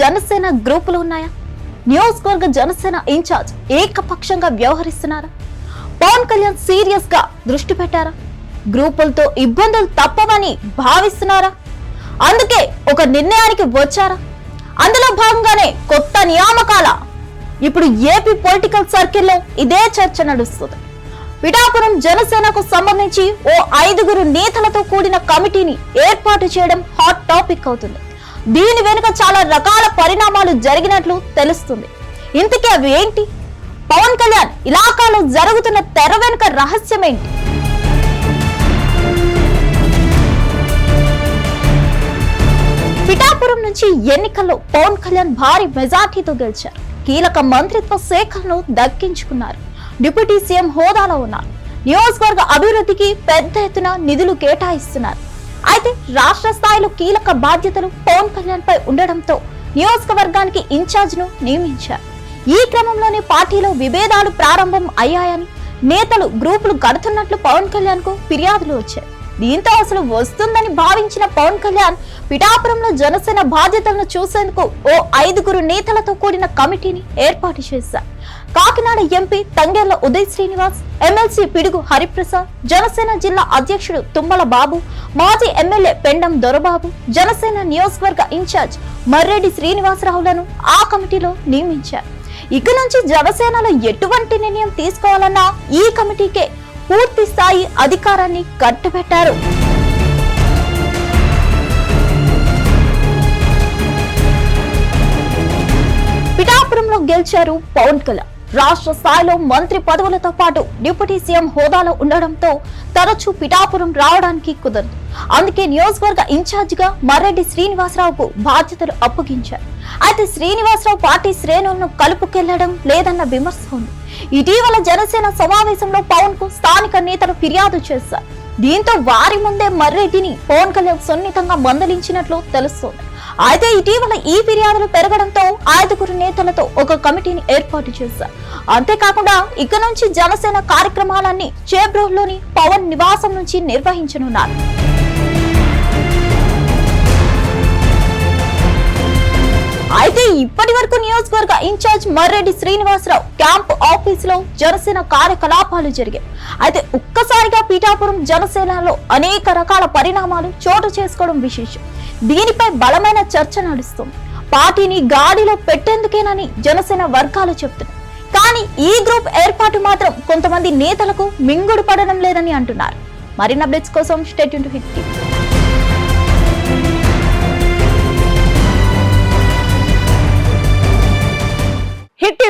జనసేన గ్రూపులు ఉన్నాయా? నియోజకవర్గ జనసేన ఇన్ఛార్జ్ ఏకపక్షంగా వ్యవహరిస్తున్నారా? పవన్ కళ్యాణ్ సీరియస్గా దృష్టి పెట్టారా? గ్రూపులతో ఇబ్బందులు తప్పవని భావిస్తున్నారా? అందుకే ఒక నిర్ణయానికి వచ్చారా? అందులో భాగంగానే కొత్త నియామకాల. ఇప్పుడు ఏపీ పొలిటికల్ సర్కిల్లో ఇదే చర్చ నడుస్తుంది. పిఠాపురం జనసేనకు సంబంధించి ఓ ఐదుగురు నేతలతో కూడిన కమిటీని ఏర్పాటు చేయడం హాట్ టాపిక్ అవుతుంది. దీని వెనుక చాలా రకాల పరిణామాలు జరిగినట్లు తెలుస్తుంది. ఇంతకీ అవి ఏంటి? పవన్ కళ్యాణ్ ఇలాకాలో జరుగుతున్న తెర వెనుక రహస్యం ఏంటి? పిఠాపురం నుంచి ఎన్నికల్లో పవన్ కళ్యాణ్ భారీ మెజార్టీతో గెలిచారు. కీలక మంత్రిత్వ శాఖలను దక్కించుకున్నారు. డిప్యూటీ సీఎం హోదాలో ఉన్నారు. నియోజకవర్గ అభివృద్ధికి పెద్ద ఎత్తున నిధులు కేటాయిస్తున్నారు. అయితే రాష్ట్ర స్థాయిలో కీలక బాధ్యతలు పవన్ కళ్యాణ్ పై ఉండడంతో నియోజకవర్గానికి ఇన్ఛార్జ్ను నియమించారు. ఈ క్రమంలోనే పార్టీలో విభేదాలు ప్రారంభం అయ్యాయని నేతలు గ్రూపులు గడుతున్నట్లు పవన్ కళ్యాణ్కు ఫిర్యాదులు వచ్చాయి. దీంతో అసలు వస్తుందని భావించిన పవన్ కళ్యాణ్ పిఠాపురంలో జనసేన బాధ్యతలను చూసేందుకు ఓ ఐదుగురు నేతలతో కూడిన కమిటీని ఏర్పాటు చేశారు. కాకినాడ ఎంపీ తంగెర్ల ఉదయ్ శ్రీనివాస్ ఎమ్మెల్సీ పిడుగు హరిప్రసాద్ జనసేన జిల్లా అధ్యక్షుడు తుమ్మల బాబు మాజీ ఎమ్మెల్యే పెండం దొరబాబు జనసేన నియోజకవర్గ ఇన్ఛార్జ్ మర్రెడ్డి శ్రీనివాసరావులను ఆ కమిటీలో నియమించారు. ఇక నుంచి జనసేనలో ఎటువంటి నిర్ణయం తీసుకోవాలన్నా ఈ కమిటీకే పూర్తి స్థాయి అధికారాన్ని కట్టబెట్టారు. పిఠాపురంలో గెలిచారు పవన్ కళ్యాణ్. రాష్ట్ర స్థాయిలో మంత్రి పదవులతో పాటు డిప్యూటీ సీఎం హోదాలో ఉండడంతో తరచూ పిఠాపురం రావడానికి కుదరదు. అందుకే నియోజకవర్గ ఇన్ఛార్జిగా మర్రెడ్డి శ్రీనివాసరావుకు బాధ్యతలు అప్పగించారు. అయితే శ్రీనివాసరావు పార్టీ శ్రేణులను కలుపుకెళ్ళడం లేదన్న విమర్శ ఉంది. ఇటీవల జనసేన సమావేశంలో పవన్కు స్థానిక నేతలు ఫిర్యాదు చేశారు. దీంతో వారి ముందే మర్రెడ్డిని పవన్ కళ్యాణ్ సున్నితంగా మందలించినట్లు తెలుస్తోంది. అయితే ఇటీవల ఈ ఫిర్యాదులు పెరగడంతో ఐదుగురు నేతలతో ఒక కమిటీని ఏర్పాటు చేశారు. అంతేకాకుండా ఇక నుంచి జనసేన కార్యక్రమాలన్నీ చేబ్రోహ్లోని పవన్ నివాసం నుంచి నిర్వహించనున్నారు. అయితే ఇప్పటి వరకు నియోజకవర్గ ఇన్ఛార్జ్ మర్రెడ్డి శ్రీనివాసరావు క్యాంప్ ఆఫీస్లో జనసేన కార్యకలాపాలు జరిగాయి. అయితే ఒక్కసారిగా పీఠాపురం జనసేనలో అనేక రకాల పరిణామాలు చోటు చేసుకోవడం విశేషం. దీనిపై బలమైన చర్చ నడుస్తుంది. పార్టీని గాడిలో పెట్టేందుకేనని జనసేన వర్గాలు చెప్తున్నాయి కానీ ఈ గ్రూప్ ఏర్పాటు మాత్రం కొంతమంది నేతలకు మింగుడు పడడం లేదని అంటున్నారు. మరిన్ని అప్డేట్స్ కోసం state hit TV.